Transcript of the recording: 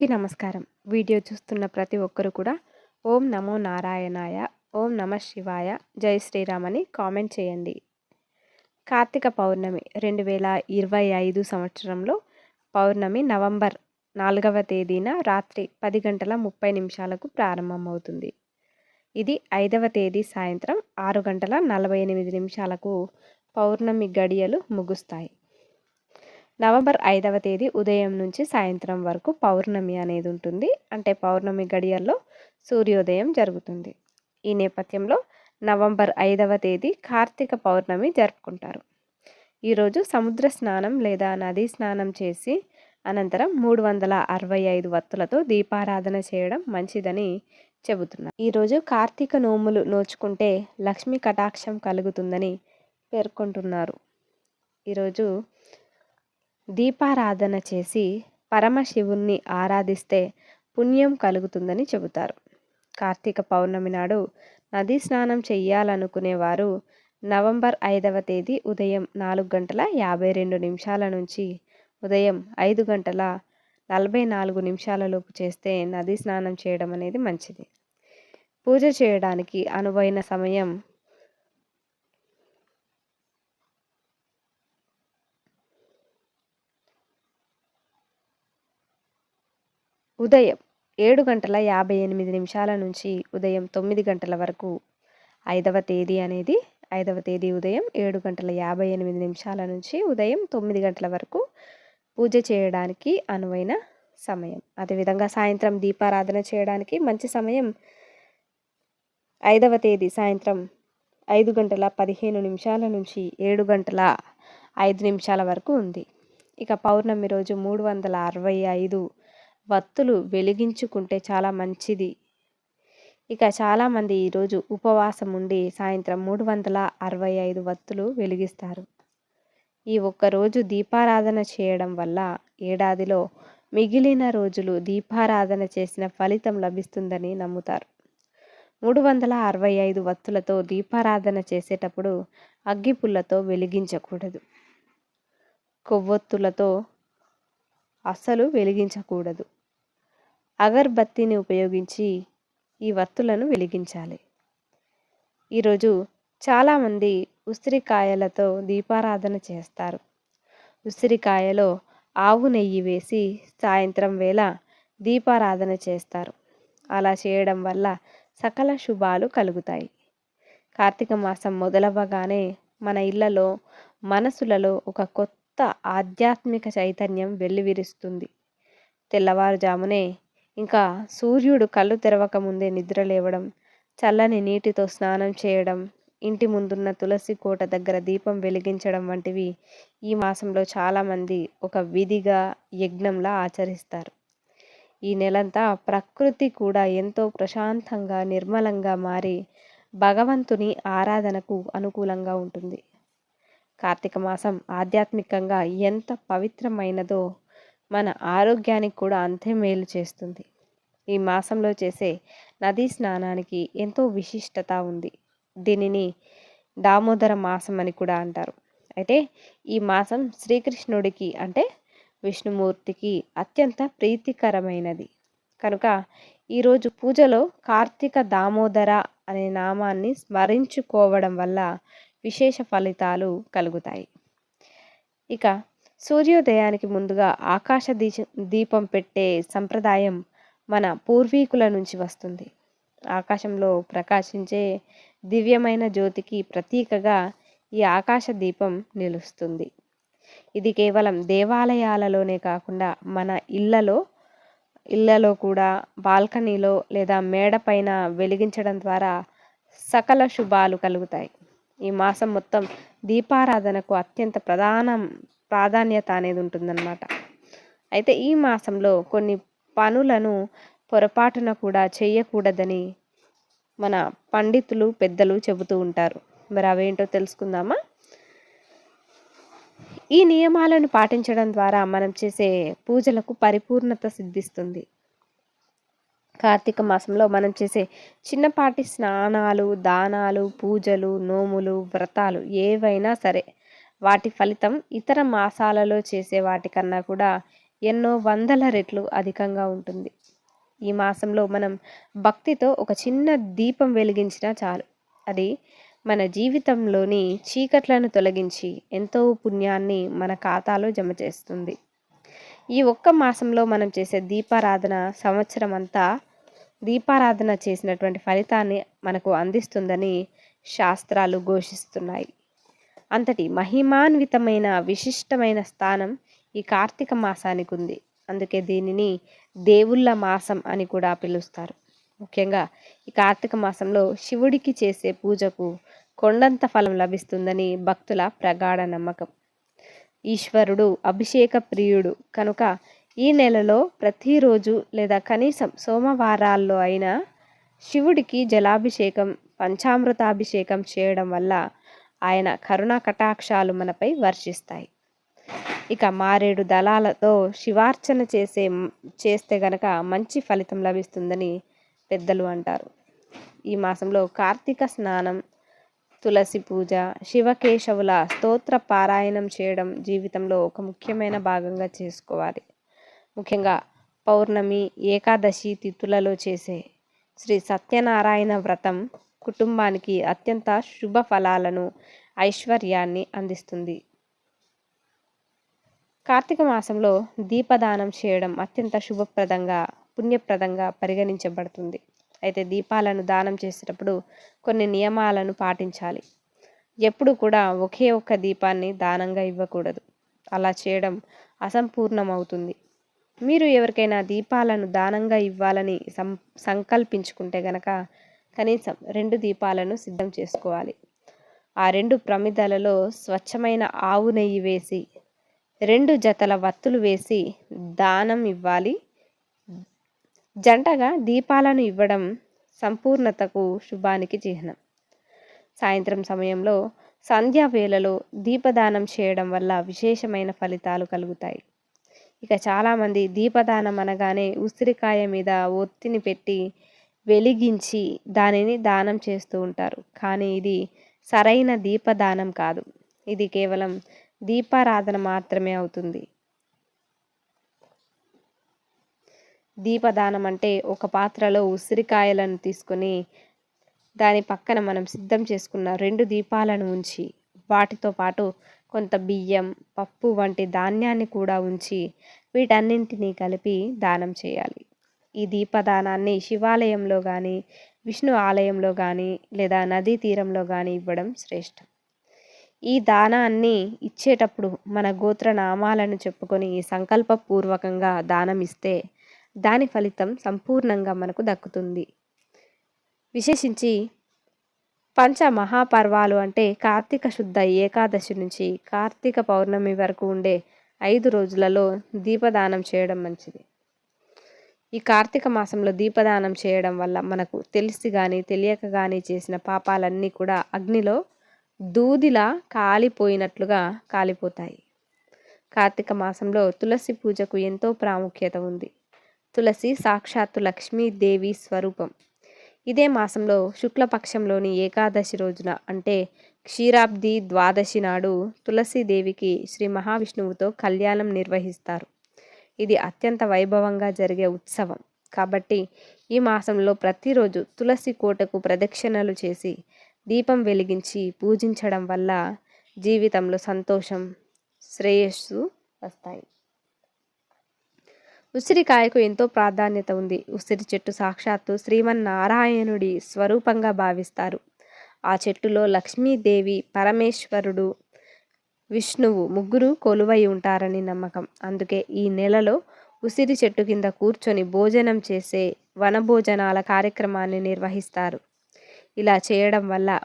నమస్కారం. వీడియో చూస్తున్న ప్రతి ఒక్కరు కూడా ఓం నమో నారాయణాయ ఓం నమ శివాయ జై శ్రీరామ్ అని కామెంట్ చేయండి. కార్తీక పౌర్ణమి రెండు వేల ఇరవై ఐదు సంవత్సరంలో పౌర్ణమి నవంబర్ నాలుగవ తేదీన రాత్రి పది గంటల ముప్పై నిమిషాలకు ప్రారంభమవుతుంది. ఇది ఐదవ తేదీ సాయంత్రం ఆరు గంటల నలభై ఎనిమిది నిమిషాలకు పౌర్ణమి గడియలు ముగుస్తాయి. నవంబర్ ఐదవ తేదీ ఉదయం నుంచి సాయంత్రం వరకు పౌర్ణమి అనేది ఉంటుంది. అంటే పౌర్ణమి గడియల్లో సూర్యోదయం జరుగుతుంది. ఈ నేపథ్యంలో నవంబర్ ఐదవ తేదీ కార్తీక పౌర్ణమి జరుపుకుంటారు. ఈరోజు సముద్ర స్నానం లేదా నదీ స్నానం చేసి అనంతరం మూడు వందల అరవై ఐదు వత్తులతో దీపారాధన చేయడం మంచిదని చెబుతున్నారు. ఈరోజు కార్తీక నోములు నోచుకుంటే లక్ష్మీ కటాక్షం కలుగుతుందని పేర్కొంటున్నారు. ఈరోజు దీపారాధన చేసి పరమశివుణ్ణి ఆరాధిస్తే పుణ్యం కలుగుతుందని చెబుతారు. కార్తీక పౌర్ణమి నాడు నదీ స్నానం చెయ్యాలనుకునేవారు నవంబర్ ఐదవ తేదీ ఉదయం నాలుగు గంటల యాభై రెండు నిమిషాల నుంచి ఉదయం ఐదు గంటల నలభై నాలుగు నిమిషాలలోపు చేస్తే నదీ స్నానం చేయడం అనేది మంచిది. పూజ చేయడానికి అనువైన సమయం ఉదయం ఏడు గంటల యాభై ఎనిమిది నిమిషాల నుంచి ఉదయం తొమ్మిది గంటల వరకు ఐదవ తేదీ అనేది ఐదవ తేదీ ఉదయం ఏడు గంటల యాభై ఎనిమిది నిమిషాల నుంచి ఉదయం తొమ్మిది గంటల వరకు పూజ చేయడానికి అనువైన సమయం. అదేవిధంగా సాయంత్రం దీపారాధన చేయడానికి మంచి సమయం ఐదవ తేదీ సాయంత్రం ఐదు గంటల పదిహేను నిమిషాల నుంచి ఏడు గంటల ఐదు నిమిషాల వరకు ఉంది. ఇక పౌర్ణమి రోజు మూడు వందల అరవై ఐదు వత్తులు వెలిగించుకుంటే చాలా మంచిది. ఇక చాలామంది ఈరోజు ఉపవాసం ఉండి సాయంత్రం మూడు వందల అరవై ఐదు వత్తులు వెలిగిస్తారు. ఈ ఒక్కరోజు దీపారాధన చేయడం వల్ల ఏడాదిలో మిగిలిన రోజులు దీపారాధన చేసిన ఫలితం లభిస్తుందని నమ్ముతారు. మూడు వందల అరవై ఐదు వత్తులతో దీపారాధన చేసేటప్పుడు అగ్గిపుల్లతో వెలిగించకూడదు. కొవ్వొత్తులతో అస్సలు వెలిగించకూడదు. అగర్బత్తిని ఉపయోగించి ఈ వత్తులను వెలిగించాలి. ఈరోజు చాలామంది ఉసిరికాయలతో దీపారాధన చేస్తారు. ఉసిరికాయలో ఆవు నెయ్యి వేసి సాయంత్రం వేళ దీపారాధన చేస్తారు. అలా చేయడం వల్ల సకల శుభాలు కలుగుతాయి. కార్తీక మాసం మొదలవ్వగానే మన ఇళ్ళలో మనసులలో ఒక కొత్త ఆధ్యాత్మిక చైతన్యం వెల్లివిరుస్తుంది. తెల్లవారుజామునే ఇంకా సూర్యుడు కళ్ళు తెరవక ముందే నిద్ర లేవడం చల్లని నీటితో స్నానం చేయడం ఇంటి ముందున్న తులసి కోట దగ్గర దీపం వెలిగించడం వంటివి ఈ మాసంలో చాలామంది ఒక విధిగా యజ్ఞంలా ఆచరిస్తారు. ఈ నెలంతా ప్రకృతి కూడా ఎంతో ప్రశాంతంగా నిర్మలంగా మారి భగవంతుని ఆరాధనకు అనుకూలంగా ఉంటుంది. కార్తీక మాసం ఆధ్యాత్మికంగా ఎంత పవిత్రమైనదో మన ఆరోగ్యానికి కూడా అంతే మేలు చేస్తుంది. ఈ మాసంలో చేసే నదీ స్నానానికి ఎంతో విశిష్టత ఉంది. దీనిని దామోదర మాసం అని కూడా అంటారు. అయితే ఈ మాసం శ్రీకృష్ణుడికి అంటే విష్ణుమూర్తికి అత్యంత ప్రీతికరమైనది. కనుక ఈరోజు పూజలో కార్తీక దామోదర అనే నామాన్ని స్మరించుకోవడం వల్ల విశేష ఫలితాలు కలుగుతాయి. ఇక సూర్యోదయానికి ముందుగా ఆకాశ దీపం పెట్టే సంప్రదాయం మన పూర్వీకుల నుంచి వస్తుంది. ఆకాశంలో ప్రకాశించే దివ్యమైన జ్యోతికి ప్రతీకగా ఈ ఆకాశ దీపం నిలుస్తుంది. ఇది కేవలం దేవాలయాలలోనే కాకుండా మన ఇళ్ళలో ఇళ్ళలో కూడా బాల్కనీలో లేదా మేడపైన వెలిగించడం ద్వారా సకల శుభాలు కలుగుతాయి. ఈ మాసం మొత్తం దీపారాధనకు అత్యంత ప్రధానం ప్రాధాన్యత అనేది ఉంటుందన్నమాట. అయితే ఈ మాసంలో కొన్ని పనులను పొరపాటున కూడా చేయకూడదని మన పండితులు పెద్దలు చెబుతూ ఉంటారు. మరి అవేంటో తెలుసుకుందామా? ఈ నియమాలను పాటించడం ద్వారా మనం చేసే పూజలకు పరిపూర్ణత సిద్ధిస్తుంది. కార్తీక మాసంలో మనం చేసే చిన్నపాటి స్నానాలు దానాలు పూజలు నోములు వ్రతాలు ఏవైనా సరే వాటి ఫలితం ఇతర మాసాలలో చేసే వాటికన్నా కూడా ఎన్నో వందల రెట్లు అధికంగా ఉంటుంది. ఈ మాసంలో మనం భక్తితో ఒక చిన్న దీపం వెలిగించినా చాలు. అది మన జీవితంలోని చీకట్లను తొలగించి ఎంతో పుణ్యాన్ని మన ఖాతాలో జమ చేస్తుంది. ఈ ఒక్క మాసంలో మనం చేసే దీపారాధన సంవత్సరం అంతా దీపారాధన చేసినటువంటి ఫలితాన్ని మనకు అందిస్తుందని శాస్త్రాలు ఘోషిస్తున్నాయి. అంతటి మహిమాన్వితమైన విశిష్టమైన స్థానం ఈ కార్తీక మాసానికి ఉంది. అందుకే దీనిని దేవుళ్ళ మాసం అని కూడా పిలుస్తారు. ముఖ్యంగా ఈ కార్తీక మాసంలో శివుడికి చేసే పూజకు కొండంత ఫలం లభిస్తుందని భక్తుల ప్రగాఢ నమ్మకం. ఈశ్వరుడు అభిషేక ప్రియుడు కనుక ఈ నెలలో ప్రతిరోజు లేదా కనీసం సోమవారాల్లో అయినా శివుడికి జలాభిషేకం పంచామృతాభిషేకం చేయడం వల్ల ఆయన కరుణా కటాక్షాలు మనపై వర్షిస్తాయి. ఇక మారేడు దళాలతో శివార్చన చేసే చేస్తే గనక మంచి ఫలితం లభిస్తుందని పెద్దలు అంటారు. ఈ మాసంలో కార్తీక స్నానం తులసి పూజ శివకేశవుల స్తోత్ర పారాయణం చేయడం జీవితంలో ఒక ముఖ్యమైన భాగంగా చేసుకోవాలి. ముఖ్యంగా పౌర్ణమి ఏకాదశి తిథులలో చేసే శ్రీ సత్యనారాయణ వ్రతం కుటుంబానికి అత్యంత శుభ ఫలాలను ఐశ్వర్యాన్ని అందిస్తుంది. కార్తీక మాసంలో దీపదానం చేయడం అత్యంత శుభప్రదంగా పుణ్యప్రదంగా పరిగణించబడుతుంది. అయితే దీపాలను దానం చేసేటప్పుడు కొన్ని నియమాలను పాటించాలి. ఎప్పుడు కూడా ఒకే ఒక్క దీపాన్ని దానంగా ఇవ్వకూడదు. అలా చేయడం అసంపూర్ణమవుతుంది. మీరు ఎవరికైనా దీపాలను దానంగా ఇవ్వాలని సం సంకల్పించుకుంటే గనక కనీసం రెండు దీపాలను సిద్ధం చేసుకోవాలి. ఆ రెండు ప్రమిదలలో స్వచ్ఛమైన ఆవు నెయ్యి వేసి రెండు జతల వత్తులు వేసి దానం ఇవ్వాలి. జంటగా దీపాలను ఇవ్వడం సంపూర్ణతకు శుభానికి చిహ్నం. సాయంత్రం సమయంలో సంధ్యా వేళలో దీపదానం చేయడం వల్ల విశేషమైన ఫలితాలు కలుగుతాయి. ఇక చాలామంది దీపదానం అనగానే ఉసిరికాయ మీద ఒత్తిని పెట్టి వెలిగించి దానిని దానం చేస్తూ ఉంటారు. కానీ ఇది సరైన దీపదానం కాదు. ఇది కేవలం దీపారాధన మాత్రమే అవుతుంది. దీపదానం అంటే ఒక పాత్రలో ఉసిరికాయలను తీసుకొని దాని పక్కన మనం సిద్ధం చేసుకున్న రెండు దీపాలను ఉంచి వాటితో పాటు కొంత బియ్యం పప్పు వంటి ధాన్యాన్ని కూడా ఉంచి వీటన్నింటినీ కలిపి దానం చేయాలి. ఈ దీపదానాన్ని శివాలయంలో కానీ విష్ణు ఆలయంలో కానీ లేదా నదీ తీరంలో కానీ ఇవ్వడం శ్రేష్టం. ఈ దానాన్ని ఇచ్చేటప్పుడు మన గోత్ర నామాలను చెప్పుకొని సంకల్పపూర్వకంగా దానం ఇస్తే దాని ఫలితం సంపూర్ణంగా మనకు దక్కుతుంది. విశేషించి పంచ మహాపర్వాలు అంటే కార్తీక శుద్ధ ఏకాదశి నుంచి కార్తీక పౌర్ణమి వరకు ఉండే ఐదు రోజులలో దీపదానం చేయడం మంచిది. ఈ కార్తీక మాసంలో దీపదానం చేయడం వల్ల మనకు తెలిసి కానీ తెలియక కానీ చేసిన పాపాలన్నీ కూడా అగ్నిలో దూదిలా కాలిపోయినట్లుగా కాలిపోతాయి. కార్తీక మాసంలో తులసి పూజకు ఎంతో ప్రాముఖ్యత ఉంది. తులసి సాక్షాత్తు లక్ష్మీదేవి స్వరూపం. ఇదే మాసంలో శుక్లపక్షంలోని ఏకాదశి రోజున అంటే క్షీరాబ్ది ద్వాదశి నాడు తులసీదేవికి శ్రీ మహావిష్ణువుతో కళ్యాణం నిర్వహిస్తారు. ఇది అత్యంత వైభవంగా జరిగే ఉత్సవం. కాబట్టి ఈ మాసంలో ప్రతిరోజు తులసి కోటకు ప్రదక్షిణలు చేసి దీపం వెలిగించి పూజించడం వల్ల జీవితంలో సంతోషం శ్రేయస్సు వస్తాయి. ఉసిరికాయకు ఎంతో ప్రాధాన్యత ఉంది. ఉసిరి చెట్టు సాక్షాత్తు శ్రీమన్నారాయణుడి స్వరూపంగా భావిస్తారు. ఆ చెట్టులో లక్ష్మీదేవి పరమేశ్వరుడు విష్ణువు ముగ్గురు కొలువై ఉంటారని నమ్మకం. అందుకే ఈ నెలలో ఉసిరి చెట్టు కింద కూర్చొని భోజనం చేసే వనభోజనాల కార్యక్రమాన్ని నిర్వహిస్తారు. ఇలా చేయడం వల్ల